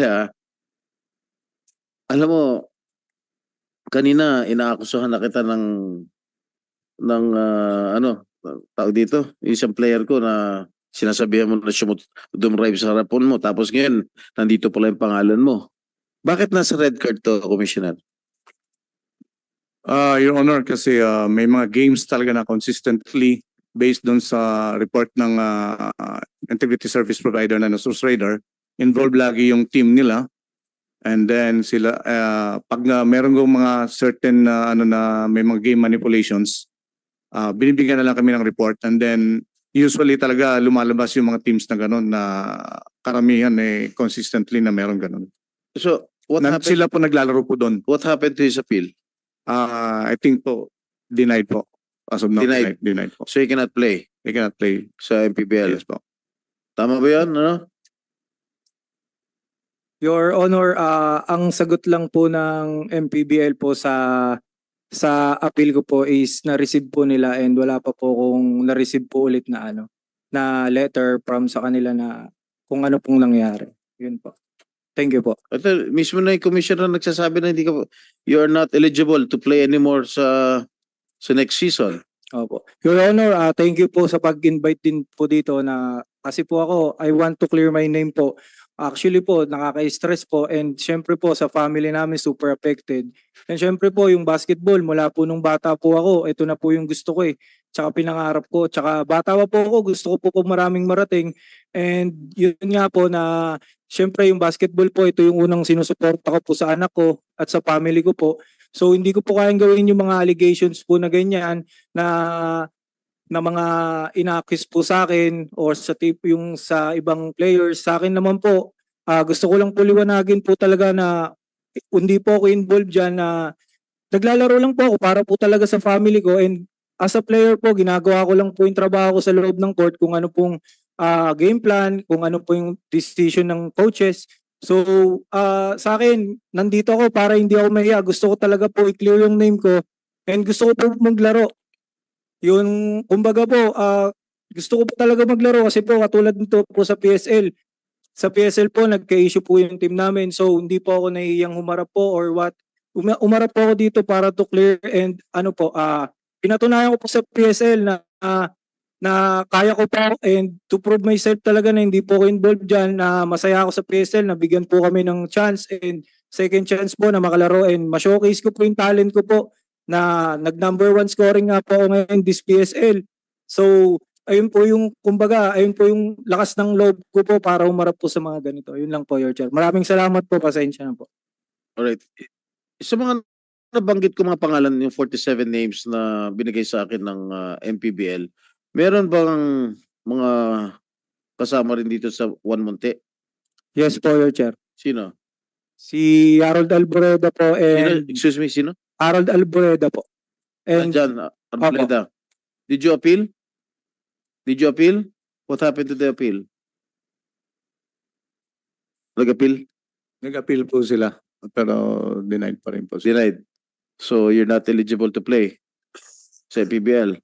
ha, alam mo, kanina inaakusahan na kita ng ng ah, ano, tawag dito, yung isang player ko na sinasabihan mo na sumut dumrive sa harapon mo tapos ngayon nandito pala yung pangalan mo. Bakit nasa red card to, Commissioner? Ah, Your Honor, kasi ah, may mga games talaga na consistently based doon sa report ng ah, Integrity Service Provider na Source Radar, involved lagi yung team nila. And then sila, ah, pag na meron kong mga certain na ano na may mga game manipulations, ah, binibigyan na lang kami ng report. And then usually talaga lumalabas yung mga teams na gano'n na karamihan eh consistently na meron gano'n. So, what Na, happened sila po naglalaro po doon. what happened to his appeal? Ah, I think po, denied po. As of now, Denied. denied, denied po. So he cannot play They cannot play. sa MPBL. Yes po. Tama ba 'yan, ano? Your Honor, ah, ang sagot lang po ng MPBL po sa sa appeal ko po is na-receive po nila and wala pa po kung na-receive po ulit na ano na letter from sa kanila na kung ano pong nangyari. Yun po. Thank you po. Ito, mismo na yung commissioner nagsasabi na hindi ka you are not eligible to play anymore sa sa next season. Opo. Your Honor, ah, thank you po sa pag-invite din po dito na kasi po ako, I want to clear my name po. Actually po, nakaka-stress po and syempre po sa family namin super affected. And syempre po yung basketball, mula po nung bata po ako, ito na po yung gusto ko eh. Tsaka pinangarap ko, tsaka bata pa po ako, gusto ko po po maraming marating. And yun nga po na syempre yung basketball po, ito yung unang sinusuporta ko po sa anak ko at sa family ko po. So hindi ko po kayang gawin yung mga allegations po na ganyan na na mga inakis po sa akin or sa tip yung sa ibang players sa akin naman po ah, gusto ko lang po liwanagin po talaga na hindi po ako involved diyan na naglalaro lang po ako para po talaga sa family ko and as a player po ginagawa ko lang po yung trabaho ko sa loob ng court kung ano pong ah, game plan kung ano po yung decision ng coaches So, ah sa akin, nandito ako para hindi ako mahiya. Gusto ko talaga po i-clear yung name ko and gusto ko po maglaro. Yung, kumbaga po, ah gusto ko po talaga maglaro kasi po katulad nito po sa PSL. Sa PSL po, nagka-issue po yung team namin. So, hindi po ako nahihiyang humarap po or what. Uma- umarap po ako dito para to clear and ano po, ah pinatunayan ko po sa PSL na ah, na kaya ko po and to prove myself talaga na hindi po ako involved dyan na masaya ako sa PSL na bigyan po kami ng chance and second chance po na makalaro and ma-showcase ko po yung talent ko po na nag number one scoring nga po ako ngayon this PSL. So ayun po yung kumbaga ayun po yung lakas ng loob ko po para umarap po sa mga ganito. Yun lang po your chair. Maraming salamat po. Pasensya na po. Alright. Sa mga nabanggit ko mga pangalan yung 47 names na binigay sa akin ng ah, MPBL, meron bang mga kasama rin dito sa One Monte? Yes po your chair. Sino? Si Harold Alboreda po Sino? and Excuse me, sino? Harold Alboreda po. And Andyan, ah, Arboleda. Did you appeal? Did you appeal? What happened to the appeal? Nag-appeal? Nag-appeal po sila, pero denied pa rin po sila. Denied. So you're not eligible to play sa PBL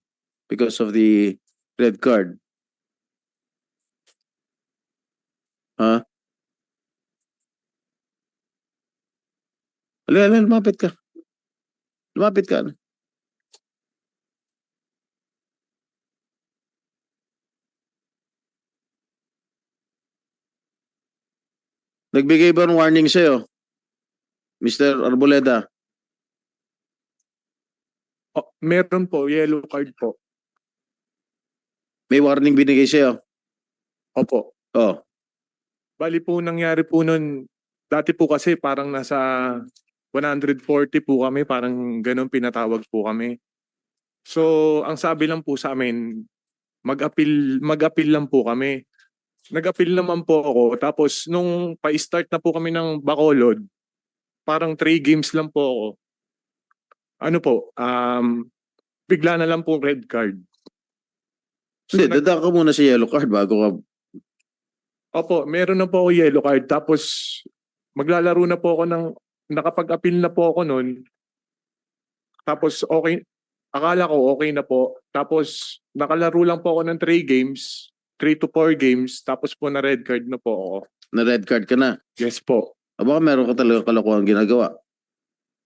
because of the red card. Ha? Alin, alin, lumapit ka. Lumapit ka. Nagbigay ba ng warning sa'yo? Mr. Arboleda? Oh, meron po, yellow card po. May warning binigay sa'yo? Opo. Oh. Bali po nangyari po nun, dati po kasi parang nasa 140 po kami, parang ganun pinatawag po kami. So, ang sabi lang po sa amin, mag-appeal, mag-appeal lang po kami. Nag-appeal naman po ako, tapos nung pa-start na po kami ng Bacolod, parang three games lang po ako. Ano po, um, bigla na lang po red card. So, Hindi, dadaan ka muna sa yellow card bago ka Opo, meron na po ako yellow card. Tapos maglalaro na po ako ng nakapag-appeal na po ako noon. Tapos okay, akala ko okay na po. Tapos nakalaro lang po ako ng 3 games, 3 to 4 games. Tapos po na red card na po ako. Na red card ka na. Yes po. O baka meron ka talaga kalokohan ginagawa.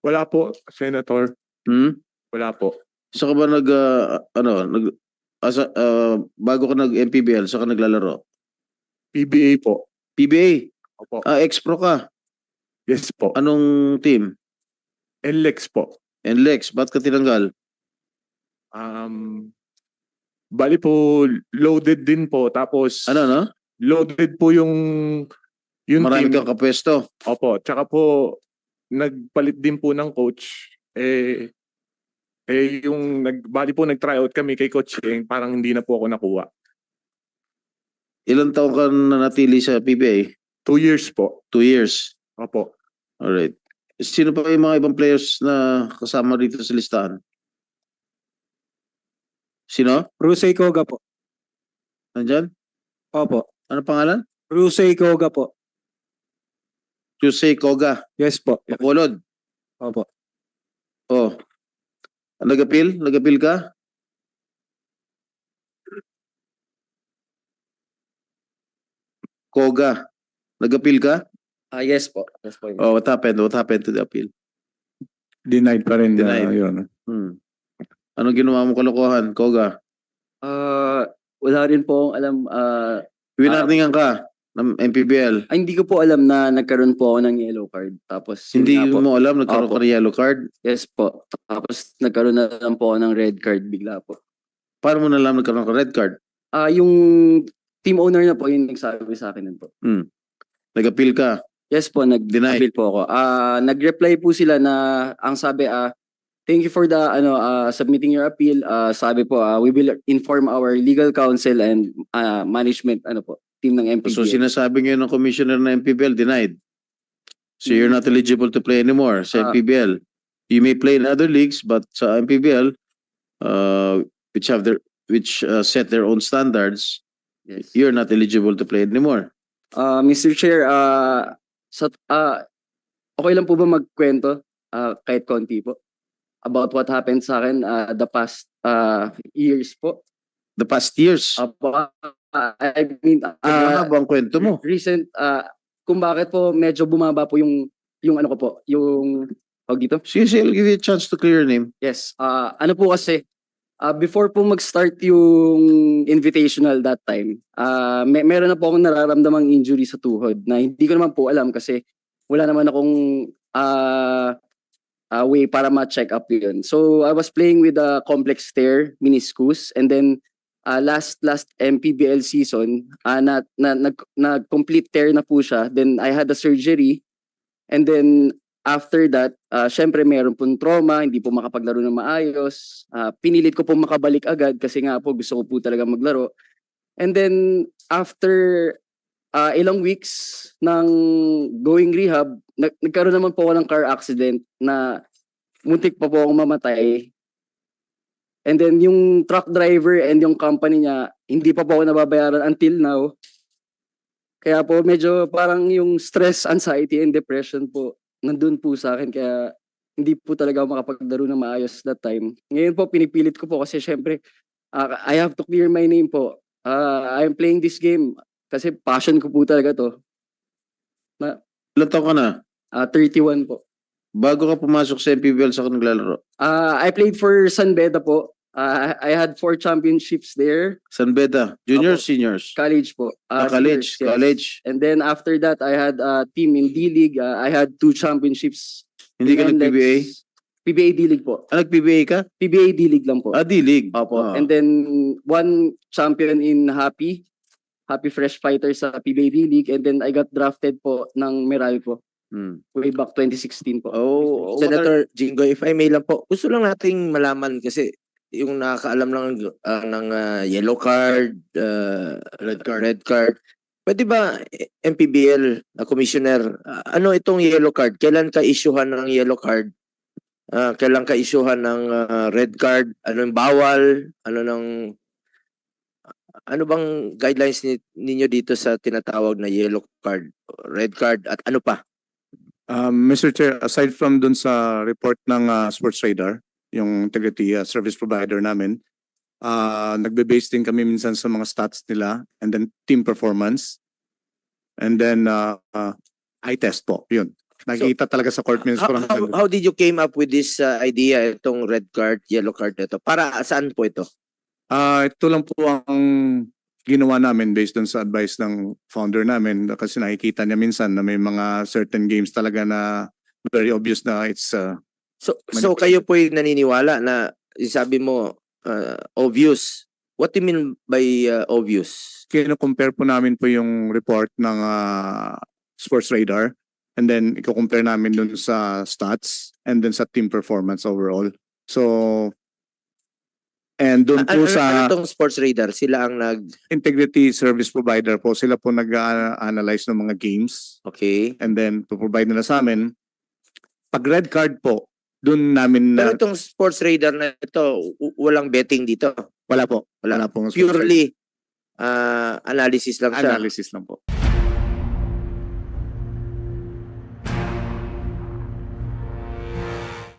Wala po, Senator. Hmm? Wala po. Sa ka ba nag, ah, ano, nag, asa, ah, bago ka nag-MPBL, sa ka naglalaro? PBA po. PBA, Opo. ah, ex-pro ka. Yes po. Anong team? NLEX po. NLEX, ba't ka tinanggal? Um, bali po, loaded din po. Tapos, Ano, no? loaded po yung yung Marami team. kang kapwesto. Opo. Tsaka po, nagpalit din po ng coach. Eh, eh yung nag, bali po nag-tryout kami kay Coach Yeng, parang hindi na po ako nakuha. Ilan taon ka nanatili sa PBA? Two years po. Two years. Opo. Alright. Sino pa yung mga ibang players na kasama dito sa listahan? Sino? Rusey Koga po. Nandyan? Opo. Ano pangalan? Rusey Koga po. Jose Koga. Yes po. Bacolod. Opo. Oh. Nag-appeal? Nag-appeal ka? Koga. Nag-appeal ka? Ah, yes po. Yes po. Oh, what happened? What happened to the appeal? Denied pa rin Denied. na yun. Hmm. Anong ginawa mo kalokohan, Koga? Ah, wala rin po akong alam. ah, Winarningan ka ng MPBL. ay, hindi ko po alam na nagkaroon po ako ng yellow card. Tapos, yun Hindi nga po. mo alam, nagkaroon Opo. ka ng yellow card. Yes po. Tapos, nagkaroon na lang po ako ng red card bigla po. Paano mo nalaman nagkaroon ka red card? Ah, yung team owner na po yung nagsabi sa akin nun po. Nag-appeal ka. Yes po, nag-appeal po ako. Ah, nag-reply po sila na ang sabi ah Thank you for the ano ah, submitting your appeal. Ah, sabi po ah, we will inform our legal counsel and ah, management ano po, team ng MPBL. So sinasabi ngayon ng commissioner ng MPBL, denied. So you're not eligible to play anymore sa Ah. MPBL. You may play in other leagues, but sa MPBL, uh, which have their which uh, set their own standards, yes. you're not eligible to play anymore. Ah, Mr. Chair, ah sa ah okay lang po ba magkwento ah kahit konti po about what happened sa akin ah, the past ah, years po? The past years. Apo, ah, I mean, Ano ah, nga ba ang kwento mo? recent ah kung bakit po medyo bumaba po yung yung ano ko po, yung tawag dito? Sige, sige, I'll give you a chance to clear your name. Yes. ah ano po kasi, ah before po mag-start yung invitational that time, ah may, meron na po akong nararamdamang injury sa tuhod na hindi ko naman po alam kasi wala naman akong ah ah, way para ma-check up yun. So I was playing with a complex tear meniscus and then ah, last last MPBL season, ah na, na, nag, nag-complete tear na po siya. Then I had a surgery and then after that, ah syempre meron pong trauma, hindi po makapaglaro ng maayos. Ah, pinilit ko po makabalik agad kasi nga po gusto ko po talaga maglaro. And then after ah, ilang weeks ng going rehab, nag- nagkaroon naman po ako ng car accident na muntik pa po akong mamatay. And then yung truck driver and yung company niya, hindi pa po ako nababayaran until now. Kaya po medyo parang yung stress, anxiety, and depression po nandun po sa akin kaya hindi po talaga ako makapaglaro ng maayos that time. Ngayon po pinipilit ko po kasi syempre ah, I have to clear my name po. Ah, I'm playing this game kasi passion ko po talaga to. Ilan taon ka na? Ah, 31 po. Bago ka pumasok sa MPBL sa ka naglalaro? Ah, I played for San Beda po. Ah, I had four championships there. San Beda? Juniors, Apo. seniors? College po. Ah, Ah, college, seniors, yes. college. And then after that, I had a team in D-League. Ah, I had two championships. Hindi ka nag-PBA? PBA D-League po. Ah, nag-PBA ka? PBA D-League lang po. Ah, D-League. Opo. Ah. And then one champion in Happy. Happy Fresh Fighters sa PBA D-League. And then I got drafted po ng Meralco Hmm. way back 2016 po. Oh, Senator Jingo, if I may lang po, gusto lang nating malaman kasi yung nakakaalam lang ah, ng ah, yellow card, ah, red card, red card. Pwede ba eh, MPBL na commissioner, ah, ano itong yellow card? Kailan ka isyuhan ng yellow card? Ah, kailan ka isyuhan ng ah, red card? Ano yung bawal? Ano ng ano bang guidelines ni, ninyo dito sa tinatawag na yellow card, red card at ano pa? Um, Mr. Chair, aside from dun sa report ng uh, Sports Radar, yung integrity uh, service provider namin, uh, nagbe-base din kami minsan sa mga stats nila and then team performance. And then, uh, uh, eye test po, yun. Nakikita talaga sa court minutes How, ko. how, how did you came up with this uh, idea, itong red card, yellow card na ito? Para saan po ito? Ah, ito lang po ang ginawa namin based on sa advice ng founder namin kasi nakikita niya minsan na may mga certain games talaga na very obvious na it's uh, So, so kayo po yung naniniwala na sabi mo uh, obvious. What do you mean by uh, obvious? kino-compare po namin po yung report ng ah, Sports Radar and then i-compare namin dun sa stats and then sa team performance overall. So and Ano, po sa ano tong sports radar? Sila ang nag integrity service provider po, sila po nag-analyze ng mga games okay. and then to provide nila sa amin. Pag red card po, dun namin Pero na itong sports radar na ito, w- walang betting dito. wala po. Wala. Wala pong Purely uh, analysis lang siya. analysis lang po.